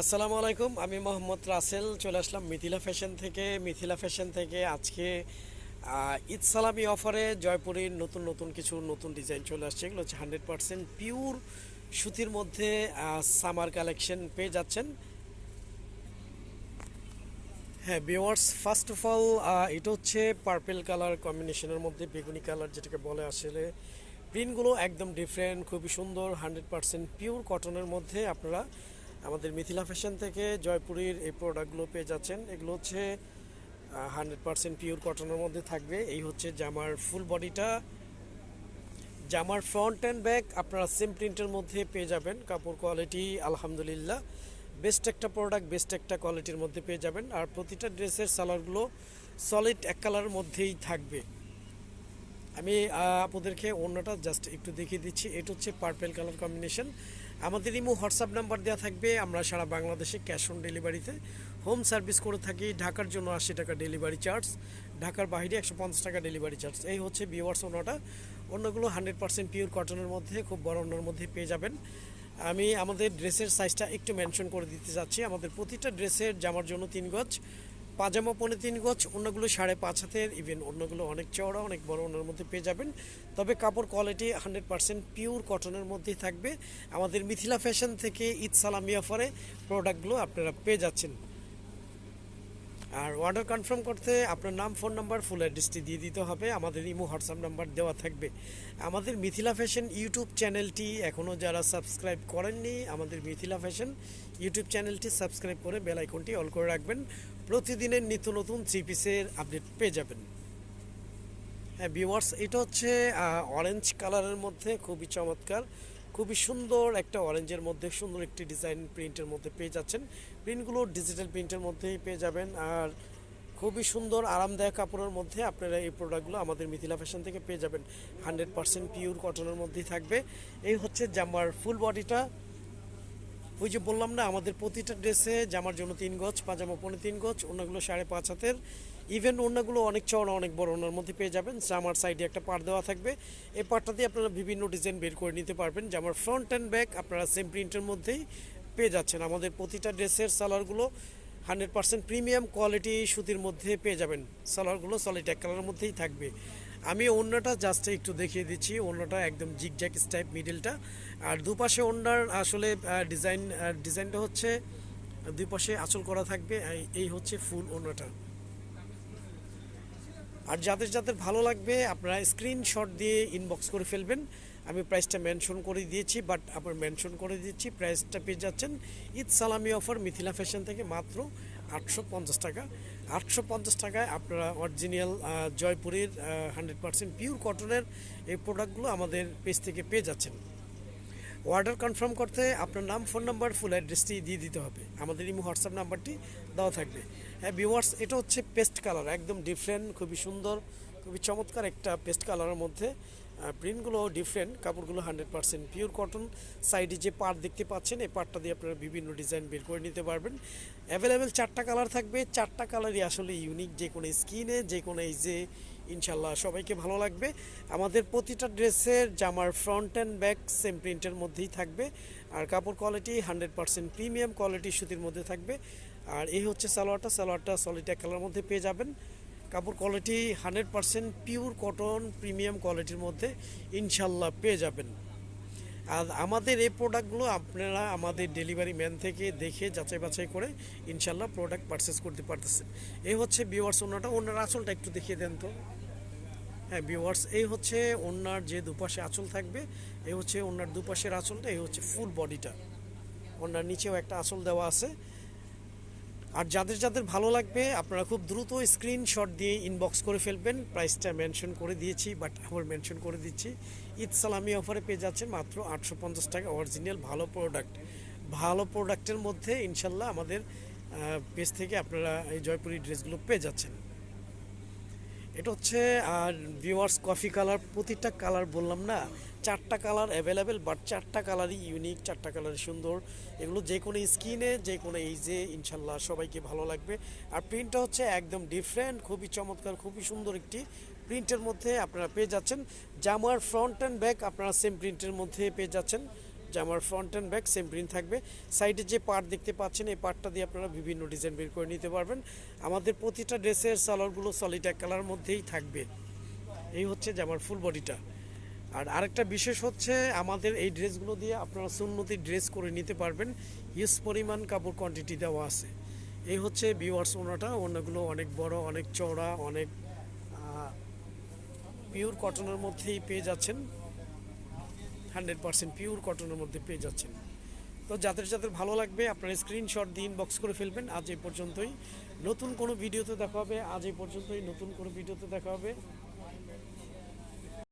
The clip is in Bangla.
আসসালামু আলাইকুম, আমি মোহাম্মদ রাসেল, চলে আসলাম মিথিলা ফ্যাশন থেকে। মিথিলা ফ্যাশন থেকে আজকে ঈদ সালামি অফারে জয়পুরের নতুন নতুন কিছু নতুন ডিজাইন চলে আসছে। এগুলো হচ্ছে হান্ড্রেড পার্সেন্ট পিওর সুতির মধ্যে সামার কালেকশন পেয়ে যাচ্ছেন। হ্যাঁ ভিওয়ার্স ফার্স্ট অফ অল এটা হচ্ছে পার্পেল কালার কম্বিনেশনের মধ্যে বেগুনি কালার যেটাকে বলে আসলে। প্রিন্টগুলো একদম ডিফারেন্ট খুবই সুন্দর, হান্ড্রেড পার্সেন্ট পিওর কটনের মধ্যে আপনারা আমাদের মিথিলা ফ্যাশন থেকে জয়পুরের এই প্রোডাক্টগুলো পেয়ে যাচ্ছেন। এগুলো হচ্ছে হান্ড্রেড পার্সেন্ট পিওর কটনের মধ্যে থাকবে। এই হচ্ছে জামার ফুল বডিটা জামার ফ্রন্ট অ্যান্ড ব্যাক আপনারা সেম প্রিন্টের মধ্যে পেয়ে যাবেন। কাপড় কোয়ালিটি আলহামদুলিল্লাহ। বেস্ট একটা প্রোডাক্ট বেস্ট একটা কোয়ালিটির মধ্যে পেয়ে যাবেন। আর প্রতিটা ড্রেসের সালারগুলো সলিড এক কালারের মধ্যেই থাকবে। আমি আপনাদেরকে অন্যটা জাস্ট একটু দেখিয়ে দিচ্ছি। এটা হচ্ছে পার্পেল কালার কম্বিনেশন আমাদের ইমো হোয়াটসঅ্যাপ নাম্বার দেওয়া থাকবে। আমরা সারা বাংলাদেশে ক্যাশ অন ডেলিভারিতে হোম সার্ভিস করে থাকি। ঢাকার জন্য আশি টাকা ডেলিভারি চার্জ। ঢাকার বাইরে একশো পঞ্চাশ টাকা ডেলিভারি চার্জ। এই হচ্ছে বিওয়ার্স অন্যটা। অন্যগুলো হান্ড্রেড পার্সেন্ট পিওর কটনের মধ্যে, খুব বড় অন্যর মধ্যে পেয়ে যাবেন। আমি আমাদের ড্রেসের সাইজটা একটু মেনশন করে দিতে চাচ্ছি। আমাদের প্রতিটা ড্রেসের জামার জন্য তিন গজ। পাজামা পনেরো তিন গজ, অন্যগুলো সাড়ে পাঁচ হাতের ইভেন অন্যগুলো অনেক চওড়া, অনেক বড়, অন্যের মধ্যে পেয়ে যাবেন। তবে কাপড় কোয়ালিটি হান্ড্রেড পারসেন্ট পিওর কটনের মধ্যেই থাকবে। আমাদের মিথিলা ফ্যাশন থেকে ঈদ সালামি অফারে প্রোডাক্টগুলো আপনারা পেয়ে যাচ্ছেন। আর অর্ডার কনফার্ম করতে আপনার নাম ফোন নাম্বার ফুল অ্যাড্রেসটি দিয়ে দিতে হবে। আমাদের ইমো, হোয়াটসঅ্যাপ নাম্বার দেওয়া থাকবে। আমাদের মিথিলা ফ্যাশন ইউটিউব চ্যানেলটি এখনও যারা সাবস্ক্রাইব করেননি, আমাদের মিথিলা ফ্যাশন ইউটিউব চ্যানেলটি সাবস্ক্রাইব করে বেল আইকনটি অল করে রাখবেন। প্রতিদিনের নিত্য নতুন থ্রি পিসের আপডেট পেয়ে যাবেন। হ্যাঁ ভিউয়ার্স এটা হচ্ছে অরেঞ্জ কালারের মধ্যে, খুবই চমৎকার। খুবই সুন্দর একটা অরেঞ্জের মধ্যে, সুন্দর একটি ডিজাইন প্রিন্টের মধ্যে পেয়ে যাচ্ছেন। প্রিন্টগুলো ডিজিটাল প্রিন্টের মধ্যেই পেয়ে যাবেন। আর খুবই সুন্দর, আরামদায়ক কাপড়ের মধ্যে আপনারা এই প্রোডাক্টগুলো আমাদের মিথিলা ফ্যাশন থেকে পেয়ে যাবেন। হান্ড্রেড পার্সেন্ট পিওর কটনের মধ্যেই থাকবে। এই হচ্ছে জামার ফুল বডিটা ওই যে বললাম না, আমাদের প্রতিটা ড্রেসে জামার জন্য তিন গজ, পাজামা পনে তিন গজ অন্যগুলো সাড়ে পাঁচ হাতের। ইভেন অন্যগুলো অনেক চওড়া, অনেক বড় ওনার মধ্যে পেয়ে যাবেন। জামার সাইডে একটা পার দেওয়া থাকবে। এই পারটা দিয়ে আপনারা বিভিন্ন ডিজাইন বের করে নিতে পারবেন। জামার ফ্রন্ট অ্যান্ড ব্যাক আপনারা সেম প্রিন্টের মধ্যেই পেয়ে যাচ্ছেন। আমাদের প্রতিটা ড্রেসের সালোয়ারগুলো হান্ড্রেড পার্সেন্ট প্রিমিয়াম কোয়ালিটি সুতির মধ্যে পেয়ে যাবেন। সালোয়ারগুলো সলিড এক কালারের মধ্যেই থাকবে। আমি অন্যটা জাস্ট একটু দেখিয়ে দিচ্ছি। অন্যটা একদম জিগজ্যাক স্টাইপ মিডিলটা আর দুপাশে অন্যার আসলে ডিজাইন ডিজাইনটা হচ্ছে দুই পাশে আঁচল করা থাকবে। এই- হচ্ছে ফুল অন্যটা। আর যাদের যাদের ভালো লাগবে, আপনারা স্ক্রিনশট দিয়ে ইনবক্স করে ফেলবেন। আমি প্রাইসটা মেনশন করে দিয়েছি বাট আপনার মেনশন করে দিচ্ছি। প্রাইসটা পেয়ে যাচ্ছেন ঈদ সালামি অফার মিথিলা ফ্যাশন থেকে মাত্র আটশো পঞ্চাশ টাকা। আটশো পঞ্চাশ টাকায় আপনারা অরিজিনাল জয়পুরের হান্ড্রেড পার্সেন্ট পিওর কটনের এই প্রোডাক্টগুলো আমাদের পেজ থেকে পেয়ে যাচ্ছেন। অর্ডার কনফার্ম করতে আপনার নাম ফোন নাম্বার ফুল অ্যাড্রেসটি দিয়ে দিতে হবে। আমাদের ইমো হোয়াটসঅ্যাপ নাম্বারটি দেওয়া থাকবে। হ্যাঁ ভিউয়ার্স এটা হচ্ছে পেস্ট কালার একদম ডিফারেন্ট খুবই সুন্দর, খুবই চমৎকার একটা পেস্ট কালারের মধ্যে। প্রিন্টগুলো ডিফারেন্ট কাপড়গুলো হান্ড্রেড পার্সেন্ট পিওর কটন সাইডে যে পার্ট দেখতে পাচ্ছেন, এই পার্টটা দিয়ে আপনারা বিভিন্ন ডিজাইন বের করে নিতে পারবেন। অ্যাভেলেবেল চারটা কালার থাকবে, চারটা কালারই আসলে ইউনিক যে কোনো স্কিনে যে কোনো এই যে, ইনশাল্লাহ সবাইকে ভালো লাগবে। আমাদের প্রতিটা ড্রেসের জামার ফ্রন্ট অ্যান্ড ব্যাক সেম প্রিন্টের মধ্যেই থাকবে। আর কাপড় quality hundred percent premium quality সুতির মধ্যে থাকবে। আর এই হচ্ছে সালোয়ারটা। সালোয়ারটা সলিটা কালার মধ্যে পেয়ে যাবেন। কাপড় quality hundred percent pure cotton premium কোয়ালিটির মধ্যে ইনশাল্লাহ পেয়ে যাবেন। আর আমাদের এই প্রোডাক্টগুলো আপনারা আমাদের ডেলিভারি ম্যান থেকে দেখে যাচাই বাছাই করে ইনশাল্লাহ প্রোডাক্ট পারচেস করতে পারতেছেন। এই হচ্ছে বিওয়ার্স ওনাটা। ওনার আঁচলটা একটু দেখিয়ে দেন তো। হ্যাঁ বিওয়ার্স এই হচ্ছে ওনার যে দুপাশে আঁচল থাকবে, এই হচ্ছে ওনার দুপাশের আঁচলটা, এই হচ্ছে ফুল বডিটা ওনার নিচেও একটা আঁচল দেওয়া আছে। আর যাদের যাদের ভালো লাগবে, আপনারা খুব দ্রুত স্ক্রিনশট দিয়ে ইনবক্স করে ফেলবেন। প্রাইসটা মেনশন করে দিয়েছি বাট আবার মেনশন করে দিচ্ছি। ঈদ সালামি অফারে পেয়ে যাচ্ছেন মাত্র আটশো পঞ্চাশ টাকা অরিজিনাল ভালো প্রোডাক্ট ভালো প্রোডাক্টের মধ্যে ইনশাল্লাহ আমাদের পেজ থেকে আপনারা এই জয়পুরি ড্রেসগুলো পেয়ে যাচ্ছেন। এটা হচ্ছে, আর ভিওয়ার্স কফি কালার প্রতিটা কালার বললাম না, চারটা কালার অ্যাভেলেবেল বাট চারটা কালারই ইউনিক চারটা কালারই সুন্দর। এগুলো যে কোনো স্কিনে যে কোনো এইজে ইনশাল্লাহ সবাইকে ভালো লাগবে। আর প্রিন্টটা হচ্ছে একদম ডিফারেন্ট খুবই চমৎকার, খুবই সুন্দর একটি প্রিন্টের মধ্যে আপনারা পেয়ে যাচ্ছেন। জামার ফ্রন্ট অ্যান্ড ব্যাক আপনারা সেম প্রিন্টের মধ্যে পেয়ে যাচ্ছেন। জামার front and back same print থাকবে। সাইডে যে পার্ট দেখতে পাচ্ছেন, এই পার্টটা দিয়ে আপনারা বিভিন্ন ডিজাইন বের করে নিতে পারবেন। আমাদের প্রতিটা ড্রেসের সালোয়ারগুলো সলিড এক কালার মধ্যেই থাকবে। এই হচ্ছে জামার ফুল বডিটা আর আরেকটা বিশেষ হচ্ছে, আমাদের এই ড্রেসগুলো দিয়ে আপনারা সুন্নতি ড্রেস করে নিতে পারবেন। ইউজ পরিমাণ কাপড় কোয়ান্টিটি দেওয়া আছে। এই হচ্ছে বিওয়ার্স ওনাটা। ওনাগুলো অনেক বড়, অনেক চওড়া, অনেক পিওর কটনের মধ্যেই পেয়ে যাচ্ছেন। হান্ড্রেড পারসেন্ট পিওর কটনের মধ্যে পেয়ে যাচ্ছেন। তো যাদের যাদের ভালো লাগবে, আপনারা স্ক্রিনশট দিয়ে ইনবক্স করে ফেলবেন। আজ এই পর্যন্তই। নতুন কোনো ভিডিওতে দেখা হবে, আজ এই পর্যন্তই। নতুন কোনো ভিডিওতে দেখা হবে।